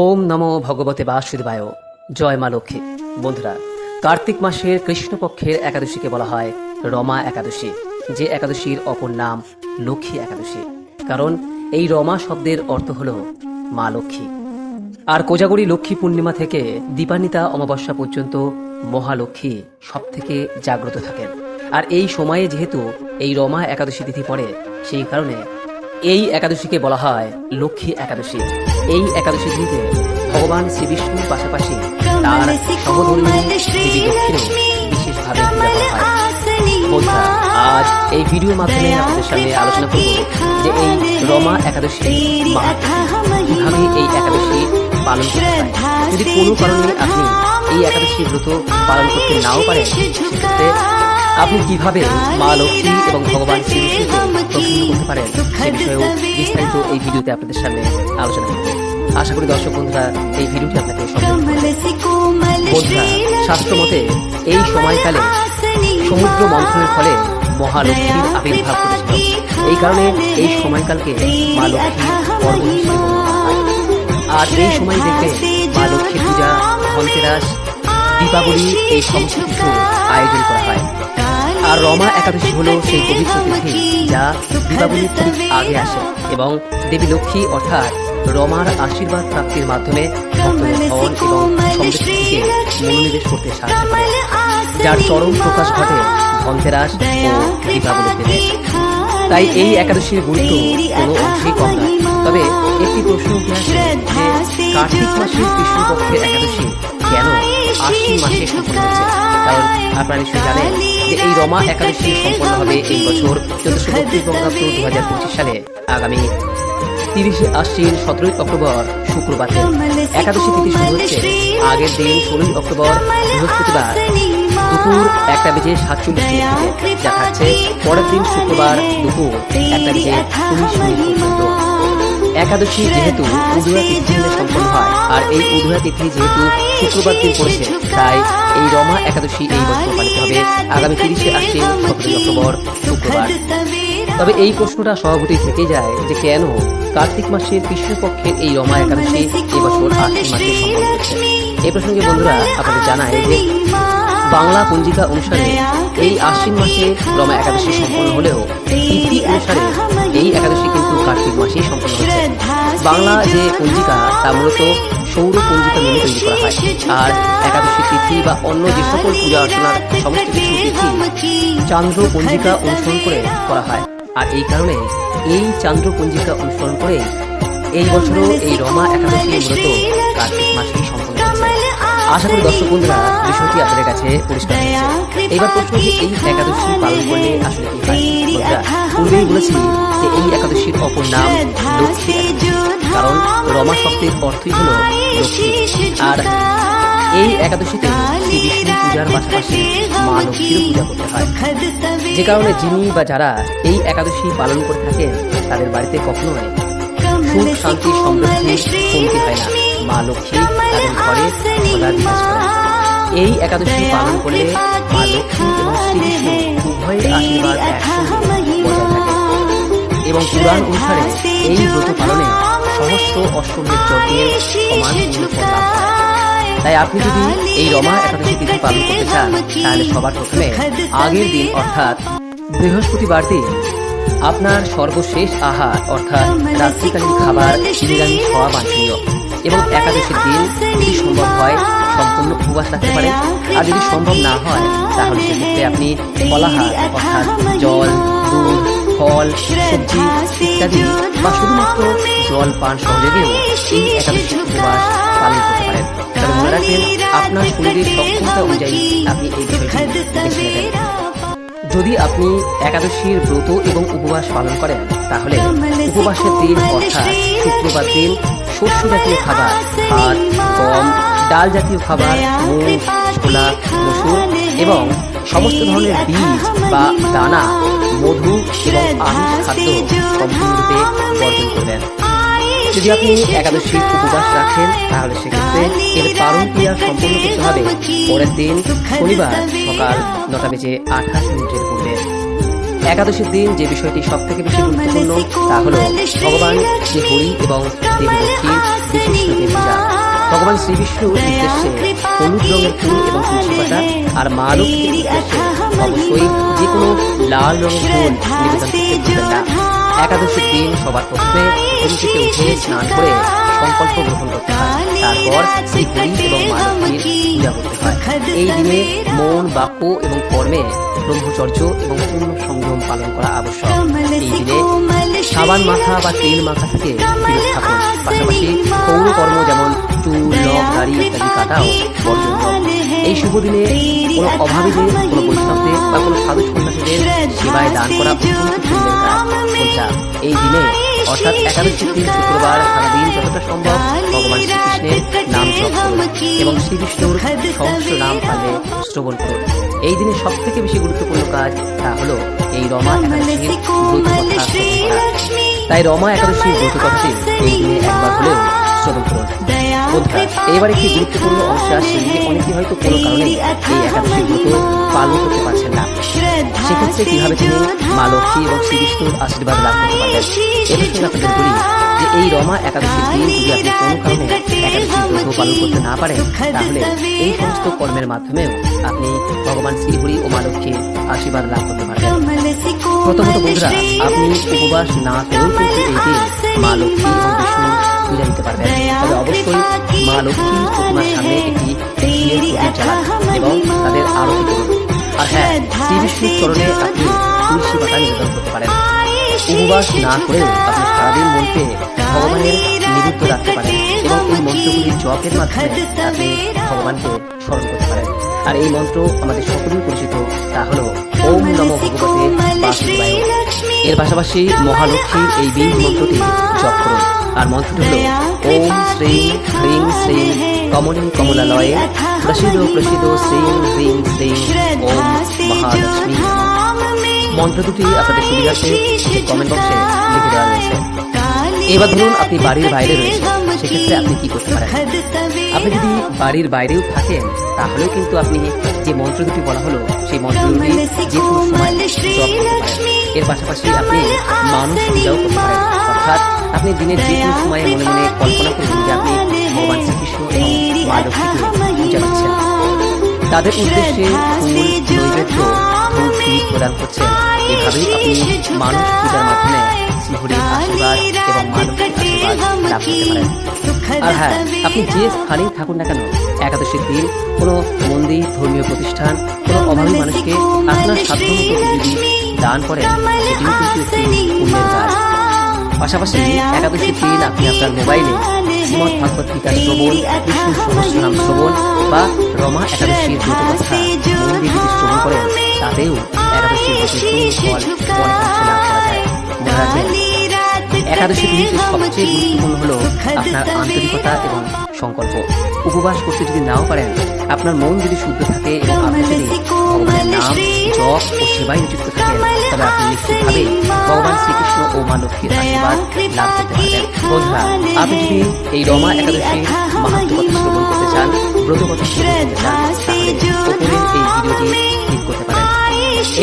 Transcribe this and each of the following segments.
ওম নমো ভগবতে বাসুদেবায়। জয় মা লক্ষ্মী। বন্ধুরা, কার্তিক মাসের কৃষ্ণপক্ষের একাদশীকে বলা হয় রমা একাদশী, যে একাদশীর অপর নাম লক্ষ্মী একাদশী। কারণ এই রমা শব্দের অর্থ হল মা লক্ষ্মী। আর কোজাগরী লক্ষ্মী পূর্ণিমা থেকে দীপান্বিতা অমাবস্যা পর্যন্ত মহালক্ষ্মী সব থেকে জাগ্রত থাকেন। আর এই সময়ে যেহেতু এই রমা একাদশী তিথি পড়ে, সেই কারণে এই একাদশীকে বলা হয় লক্ষ্মী একাদশী। এই একাদশী তিথিতে ভগবান শ্রীবিষ্ণুর পাশাপাশি তার সহধর্মী দেবী লক্ষ্মীরও বিশেষভাবে পূজা করা হয় বন্ধুরা আজ এই ভিডিওর মাধ্যমে আপনাদের সামনে আলোচনা করব যে এই রমা একাদশী কীভাবে এই একাদশী পালন করতে যদি কোনো কারণে আপনি এই একাদশী ব্রত পালন করতে নাও পারেন সেক্ষেত্রে আপনি কীভাবে মা লক্ষ্মী এবং ভগবান প্রসন্ন করতে পারেন সে বিষয়েও বিস্তারিত এই ভিডিওতে আপনাদের সামনে আলোচনা করব। আশা করি দর্শক বন্ধুরা এই ভিডিওটি আপনাকে বন্ধুরা শাস্ত্র মতে এই সময়কালে সমুদ্র মন্থনের ফলে মহালক্ষ্মীর আবির্ভাব ঘটেছিল। এই কারণে এই সময়কালকে মা লক্ষ্মী পর্ব হিসেবে। আর এই সময় দেখবে মা লক্ষ্মী পূজা ধনতেরাস দীপাবলি এই সমস্ত কিছু আয়োজন করা হয়। আর রমা একাদশী হলো সেই পবিত্র তিথি যা দীপাবলির ঠিক আগে আসে এবং দেবী লক্ষ্মী অর্থাৎ রমার আশীর্বাদ প্রাপ্তির মাধ্যমে ভক্তদের ধন এবং সমৃদ্ধিকে মনোনিবেশ করতে সাহায্য করে। যার চরম প্রকাশ ঘটে ধনতেরাস ও দীপাবলিতে তাই এই একাদশীর গুরুত্ব কোনো অংশেই কম নয়। তবে একটি প্রশ্ন উঠে আসে। কার্তিক মাসের কৃষ্ণপক্ষের একাদশী কেন আশ্বিন মাসে সম্পন্ন হচ্ছে কারণ আপনারা নিশ্চয়ই জানেন যে এই রমা একাদশী সম্পন্ন হবে এই বছর চোদ্দশো বত্রিশ বঙ্গাব্দ দু হাজার পঁচিশ সালে। আগামী তিরিশে আশ্বিন সতেরোই অক্টোবর শুক্রবার একাদশী তিথি শুরু হচ্ছে। আগের দিন ষোলোই অক্টোবর বৃহস্পতিবার দুপুর একটা বেজে সাতচল্লিশ মিনিট থাকছে পরের দিন শুক্রবার দুপুর একটা বেজে উনিশ মিনিট পর্যন্ত। একাদশী যেহেতু উদয়া তিথি সম্পন্ন হয়, আর এই উদয়া তিথি যেহেতু শুক্রবার দিন পড়েছে, তাই এই রমা একাদশী এই বছর পালিত হবে। আগামী তিরিশে আশ্বিন, সতেরোই অক্টোবর, শুক্রবার। তবে এই প্রশ্নটা স্বভাবতই থেকে যায় যে কেন কার্তিক মাসের কৃষ্ণপক্ষের এই রমা একাদশী এবছর আশ্বিন মাসে সম্পন্ন হচ্ছে এই প্রসঙ্গে বন্ধুরা, আপনাদের জানায় যে বাংলা পঞ্জিকা অনুসারে এই আশ্বিন মাসে রমা একাদশী সম্পন্ন হলেও তিথি অনুসারে এই একাদশী কিন্তু কার্তিক মাসেই সম্পন্ন হচ্ছে। বাংলা যে পঞ্জিকা, তা মূলত সৌর পঞ্জিকা মেনে তৈরি করা হয়। আর একাদশী তিথি বা অন্য যে সকল পূজা অর্চনার সমস্ত কিছু তিথি চান্দ্র পঞ্জিকা অনুসরণ করে করা হয়। আর এই কারণে এই চান্দ্র পঞ্জিকা অনুসরণ করে এই বছরও এই রমা একাদশী মূলত কার্তিক মাসেই সম্পন্ন আশা করি দর্শক বন্ধুরা বিষয়টি আপনাদের কাছে পরিষ্কার প্রশ্ন যে এই একাদশী পালন করলে আসলে কি হয়? পূর্বেই বলেছি যে এই একাদশীর অপর নাম লক্ষ্মী কারণ রমা শব্দের অর্থই হলো লক্ষ্মী। আর এই একাদশীতে শ্রী বিষ্ণু পূজার পাশাপাশি মা পূজা করতে হয়। যে কারণে যিনি বা যারা এই একাদশী পালন করে থাকেন তাদের বাড়িতে কখনোই সুখ শান্তি সমৃদ্ধি কমতি হয় না। মা লক্ষ্মী তাদের ঘরে সদা বিরাজ এই একাদশী পালন করলে মা লক্ষ্মী এবং উভয়ের আশীর্বাদ এবং পুরাণ অনুসারে এই ব্রত পালনে সমস্ত অশ্বমেধ যজ্ঞের সমান তাই আপনি যদি এই রমা একাদশী তিথি পালন করতে চান, তাহলে সবার প্রথমে আগের দিন, অর্থাৎ বৃহস্পতিবার দিন আপনার সর্বশেষ আহার, অর্থাৎ রাত্রিকালীন খাবার নিরামিষ হওয়া বাঞ্ছনীয়। এবং একাদশীর দিন যদি সম্ভব হয়, সম্পূর্ণ উপবাস রাখতে পারেন। আর যদি সম্ভব না হয়, তাহলে সেক্ষেত্রে আপনি ফলাহার অর্থাৎ জল, দুধ, ফল, সবজি ইত্যাদি বা শুধুমাত্র জল, পান সহযোগেও এই একাদশী উপবাস পালন করতে পারেন। তবে মনে রাখবেন, আপনার শরীরের সক্ষমতা অনুযায়ী আপনি এই বিষয়টি যদি আপনি একাদশীর ব্রত এবং উপবাস পালন করেন, তাহলে উপবাসের দিন, অর্থাৎ শুক্রবার দিন শস্য জাতীয় খাবার, ভাত, গম, ডাল জাতীয় খাবার মুগ ছোলা, মসুর এবং সমস্ত ধরনের বীজ বা দানা, মধু এবং আমিষ খাদ্য সম্পূর্ণরূপে বর্জন করবেন যদি আপনি একাদশী উপবাস রাখেন, তাহলে সেক্ষেত্রে এর পালন ক্রিয়া সম্পন্ন করতে হবে। পরের দিন শনিবার সকাল নটা বেজে আঠাশ মিনিটের পূর্বে একাদশীর দিন যে বিষয়টি সব থেকে বেশি গুরুত্বপূর্ণ তা হল ভগবান শ্রী হরি এবং দেবী লক্ষ্মীর ভগবান শ্রীবিষ্ণুর উদ্দেশ্যে হলুদ রঙের ফুল এবং তুলসী পাতা আর মা লক্ষ্মীর উদ্দেশ্যে অবশ্যই যে কোনো লাল রঙের ফুল নিবেদন করতে ভুলবেন না। একাদশীর দিন সবার প্রথমে ঘুম থেকে উঠে স্নান করে সংকল্প গ্রহণ করতে হয়। তারপর শ্রী হরি এবং মা লক্ষ্মীর পূজা করতে এই দিনে মন বাক্য এবং কর্মে ব্রহ্মচর্য এবং পূর্ণ সংযম পালন করা আবশ্যক। এই দিনে সাবান মাথা বা তেল মাথা থেকে বিরত থাকুন পাশাপাশি পৌর কর্ম যেমন চুল নখ দাড়ি ইত্যাদি কাটাও বর্জন। এই শুভ দিনে কোনো অভাবীদের কোনো বৈষ্ণবদের বা কোনো সাধু সন্ন্যাসীদের সেবায় দান করা অত্যন্ত এই দিনে অর্থাৎ একাদশী দিন শুক্রবার সারাদিন যতটা সম্ভব ভগবান শ্রীকৃষ্ণের নাম এবং শ্রীবিষ্ণুর সহস্র নাম পালে শ্রবণ করুন। এই দিনে সব থেকে বেশি গুরুত্বপূর্ণ কাজ তা হলো এই রমা একাদশীর ব্রত কথা তাই রমা একাদশীর ব্রত কথাটি এই দিনে একবার হলেও শ্রবণ করুন। বন্ধুরা এবার একটি গুরুত্বপূর্ণ অংশ আসছে যে অনেকে হয়তো কোনো কারণে এই একাদশী ব্রত পালন করতে পারছেন না। সেক্ষেত্রে কীভাবে তিনি মা লক্ষ্মী এবং শ্রীবিষ্ণুর আশীর্বাদ লাভ করতে পারবেন? এ বিষয়ে আপনাদের বলি। যে এই রমা একাদশীর দিন যদি আপনি কোনো কারণে একাদশীর ব্রত পালন করতে না পারেন তাহলে এই সমস্ত কর্মের মাধ্যমেও আপনি ভগবান শ্রীহরি ও মা লক্ষ্মীর আশীর্বাদ লাভ করতে পারবেন। প্রথমত বন্ধুরা আপনি উপবাস না করেও কিন্তু এই দিন মা লক্ষ্মী এবং বিষ্ণু পূজা দিতে পারবেন। তবে অবশ্যই মা লক্ষ্মীর প্রতিমার সামনে একটি এবং তাদের আরতি করুন। আর হ্যাঁ শ্রী বিষ্ণুর চরণে আপনি তুলসী পাতা নিবেদন করতে পারেন। উপবাস না করেও আপনি সারাদিন মনকে জপের মাধ্যমে আপনি ভগবানকে স্মরণ করতে পারেন। আর এই মন্ত্র আমাদের সকলেই পরিচিত তা হলো ওম নম ভগবতে বাসুদেবায় এর পাশাপাশি মহালক্ষ্মীর এই বীজ মন্ত্রটি জপ করুন। আর মন্ত্রটি হলো ওম শ্রী হ্রিং শ্রী কমলিং কমলালয়ে প্রসিদ্ধ প্রসিদ্ধ শ্রী হ্রিং শ্রী ওম মহালক্ষ্মী। মন্ত্র দুটি আপনাদের সুবিধার্থে কমেন্ট বক্সে লিখে দেওয়া রয়েছে। এবার ধরুন আপনি বাড়ির বাইরে রয়েছেন সেক্ষেত্রে আপনি কি করতে পারেন? আপনি যদি বাড়ির বাইরেও থাকেন তাহলেও কিন্তু আপনি যে মন্ত্র দুটি বলা হলো সেই মন্ত্র দুটি যে কোনো সময় জপ করতে পারেন। এর পাশাপাশি আপনি মানুষ পূজাও করতে পারেন। অর্থাৎ আপনি দিনের যে কোনো সময়ে মনে মনে কল্পনা করুন যে আপনি ভগবান শ্রীকৃষ্ণ এবং মা লক্ষ্মীকে পূজা করছেন। তাদের উদ্দেশ্যে ফুল নৈবেদ্য প্রদান করছেন। এভাবেই আপনি মানুষ পূজার মাধ্যমে আশীর্বাদ এবং আশীর্বাদ লাভ করতে পারেন আর হ্যাঁ আপনি যে স্থানেই থাকুন না কেন একাদশীর দিন কোনো মন্দির ধর্মীয় প্রতিষ্ঠান কোনো অভাবী মানুষকে আপনার সাধ্যমতো যদি দান করেন সেটিও কিন্তু একটি পুণ্যের কাজ পাশাপাশি একাদশীর দিন আপনি আপনার মোবাইলে শ্রীমদ ভাগবত গীতা শ্রবণ বিষ্ণু সহস্রনাম শ্রবণ বা রমা একাদশীর কথা মন যদি শ্রবণ করেন তাতেও একাদশীর ফল অনেকাংশে লাভ মনে সবচেয়ে গুরুত্বপূর্ণ হলো আপনার আন্তরিকতা এবং সংকল্প। উপবাস করতে যদি নাও পারেন, আপনার মন যদি শুদ্ধ থাকে নাম, জপ ও সেবায় নিযুক্ত থাকেন, তবে আপনি নিশ্চিতভাবেই ভগবান ও মা লক্ষ্মীর লাভ করতে বন্ধুরা, আপনি এই রমা একাদশীর করতে চান ব্রত কথা শ্রবণ করতে চান করতে পারেন।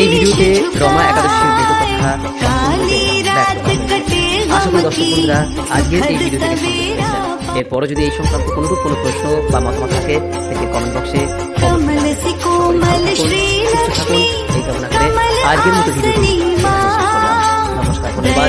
এই ভিডিওতে রমা একাদশীর ব্রত কথা আশা করি দর্শক বন্ধুরা আজকের এই ভিডিও থেকে এরপরও যদি এই সংক্রান্ত কোনোরূপ কোনো প্রশ্ন বা মতামত থাকে সেটি কমেন্ট বক্সে সুস্থ থাকুন এই কামনা করে আজকের মতো ভিডিওটি করলাম। নমস্কার ধন্যবাদ।